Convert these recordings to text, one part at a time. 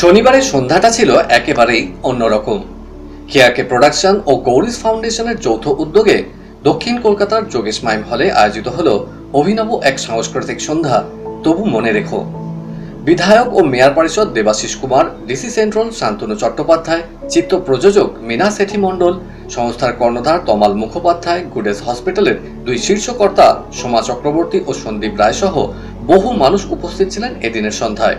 শনিবারের সন্ধ্যাটা ছিল একেবারেই অন্যরকম। কেয়ারকে প্রোডাকশন ও গৌরিস ফাউন্ডেশনের যৌথ উদ্যোগে দক্ষিণ কলকাতার যোগেশ মাইম হলে আয়োজিত হল অভিনব এক সাংস্কৃতিক সন্ধ্যা। তবু মনে রেখো। বিধায়ক ও মেয়র পরিষদ দেবাশিস কুমার, ডিসি সেন্ট্রাল শান্তনু চট্টোপাধ্যায় চিত্র প্রযোজক মিনা সেঠি মণ্ডল, সংস্থার কর্ণধার তমাল মুখোপাধ্যায় গুডেস হসপিটালের দুই শীর্ষকর্তা সোমা চক্রবর্তী ও সন্দীপ রায় সহ বহু মানুষ উপস্থিত ছিলেন এদিনের সন্ধ্যায়।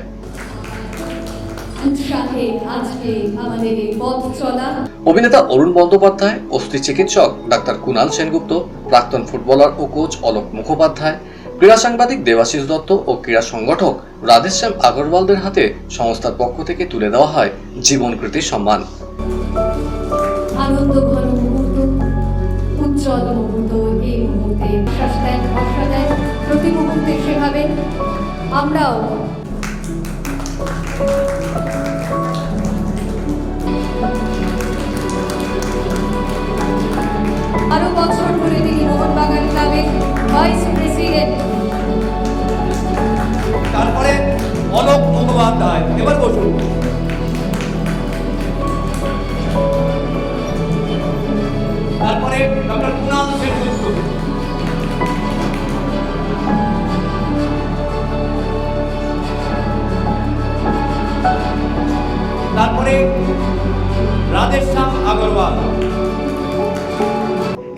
উৎসাহে আজকে আমাদের এই পথ চলা। অভিনেতা অরুণ বন্দ্যোপাধ্যায় অস্থি চিকিৎসক ডাক্তার কুণাল সেনগুপ্ত প্রাক্তন ফুটবলার ও কোচ অলোক মুখোপাধ্যায় ক্রীড়া সাংবাদিক দেবাশিস দত্ত ও ক্রীড়া সংগঠক রাধেশ্যাম আগরওয়ালদের হাতে সংস্থার পক্ষ থেকে তুলে দেওয়া হয় জীবনকৃতি সম্মান। আনন্দ ঘন মুহূর্ত উজ্জ্বল মুহূর্ত এই মুহূর্তে শ্বাস দেন ভরসা দেন প্রতি মুহূর্তে সেভাবে আমরাও আরও বছর ধরে তিনি মোহনবাগান ক্লাবের ভাইস প্রেসিডেন্ট। তারপরে অলোক মুখোপাধ্যায় এবার বসুন।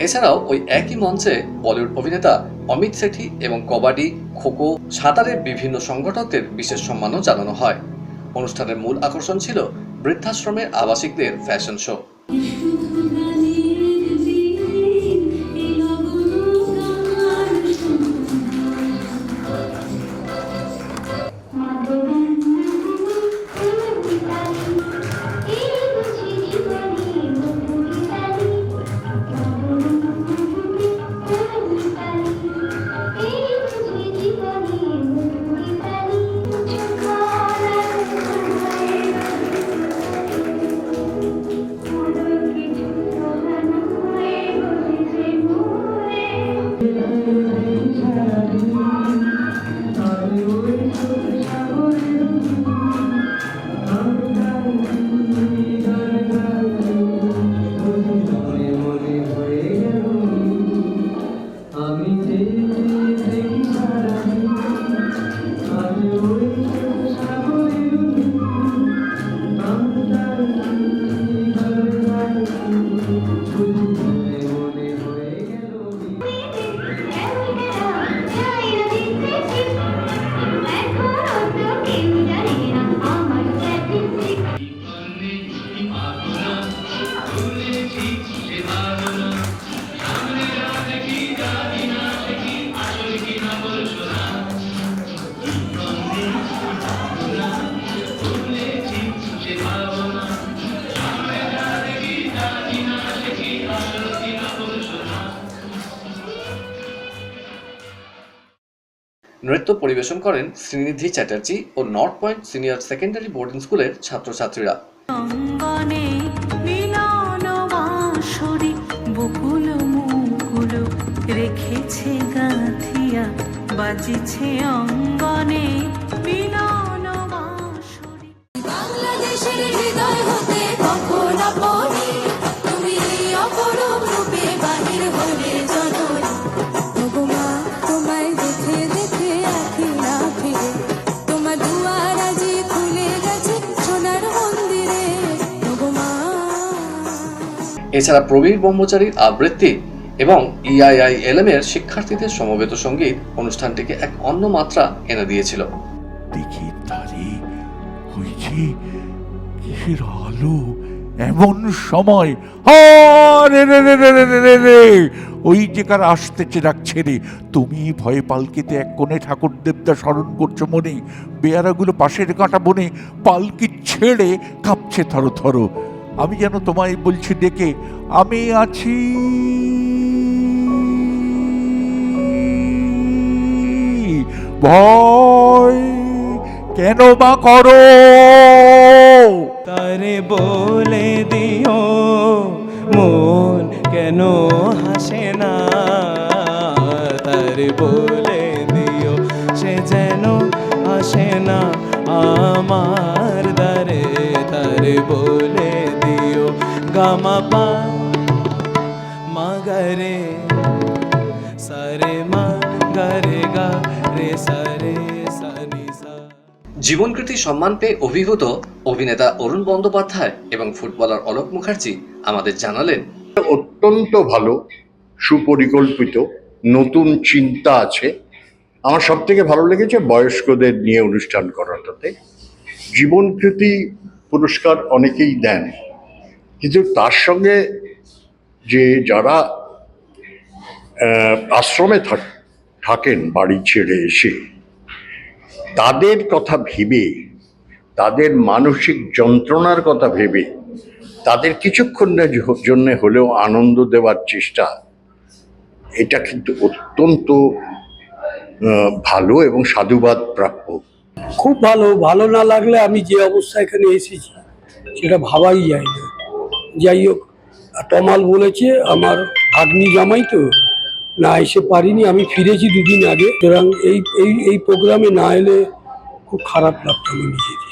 এছাড়াও ওই একই মঞ্চে বলিউড অভিনেতা অমিত সেঠি এবং কবাডি খোকো সাঁতারের বিভিন্ন সংগঠকদের বিশেষ সম্মানও জানানো হয়। অনুষ্ঠানের মূল আকর্ষণ ছিল বৃদ্ধাশ্রমের আবাসিকদের ফ্যাশন শো। নৃত্য পরিবেশন করেন শ্রীনিধি চ্যাটার্জি ও north point senior secondary boarding স্কুলের ছাত্রছাত্রীরা। অঙ্গনে মিলন বাঁশরি বকুল মুকুল রেখেছে গাঁথিয়া বাজিছে অঙ্গনে বাংলাদেশের হৃদয় এছাড়া প্রবীর ব্রহ্মচারীর আবৃত্তি এবং ইআইআইএলএম এর শিক্ষার্থীদের সমবেত সংগীত অনুষ্ঠানটিকে এক অন্য মাত্রা এনে দিয়েছিল। দেখি তারি ওই কিসের আলো এমন সময়? রে রে রে রে রে রে রে ওই যে কার আসতেছে ডাকছে রে তুমি ভয়ে পালকিতে এক কোণে ঠাকুর দেবদা স্মরণ করছ মনে, বেয়ারাগুলো পাশের কাঁটা বনে পালকি ছেড়ে কাঁপছে থরো থরো। আমি যেন তোমায় বলছি, ডেকে, আমি আছি। ভয় কেন বা করো? তারে বলে দিও, মন কেন হাসে না? তারে বলে দিও, সে যেন আসে না আমার দারে তারে বলে গামা পা মাগরে সারে মা গরে গা রে সারে সানি সা জীবনকৃতি সম্মান পেয়ে অভিভূত অভিনেতা অরুণ বন্দ্যোপাধ্যায় এবং ফুটবলার অলোক মুখার্জি আমাদের জানালেন অত্যন্ত ভালো সুপরিকল্পিত নতুন চিন্তা আছে। আমার সব থেকে ভালো লেগেছে বয়স্কদের নিয়ে অনুষ্ঠান করাটাতে। জীবনকৃতি পুরস্কার অনেকেই দেন। কিন্তু তার সঙ্গে যে যারা আশ্রমে থাক, থাকেন বাড়ি ছেড়ে এসে, তাদের কথা ভেবে, তাদের মানসিক যন্ত্রণার কথা ভেবে, তাদের কিছুক্ষণের জন্য হলেও আনন্দ দেওয়ার চেষ্টা, এটা কিন্তু অত্যন্ত ভালো এবং সাধুবাদ প্রাপ্য। খুব ভালো ভালো না লাগলে আমি যে অবস্থা এখানে এসেছি, সেটা ভাবাই যায় না। যাই হোক, তমাল বলেছে, আমার ভাগ্নি জামাই তো, না এসে পারিনি, আমি ফিরেছি দুদিন আগে। সুতরাং এই এই এই প্রোগ্রামে না এলে খুব খারাপ লাগতো আমি নিজেকে।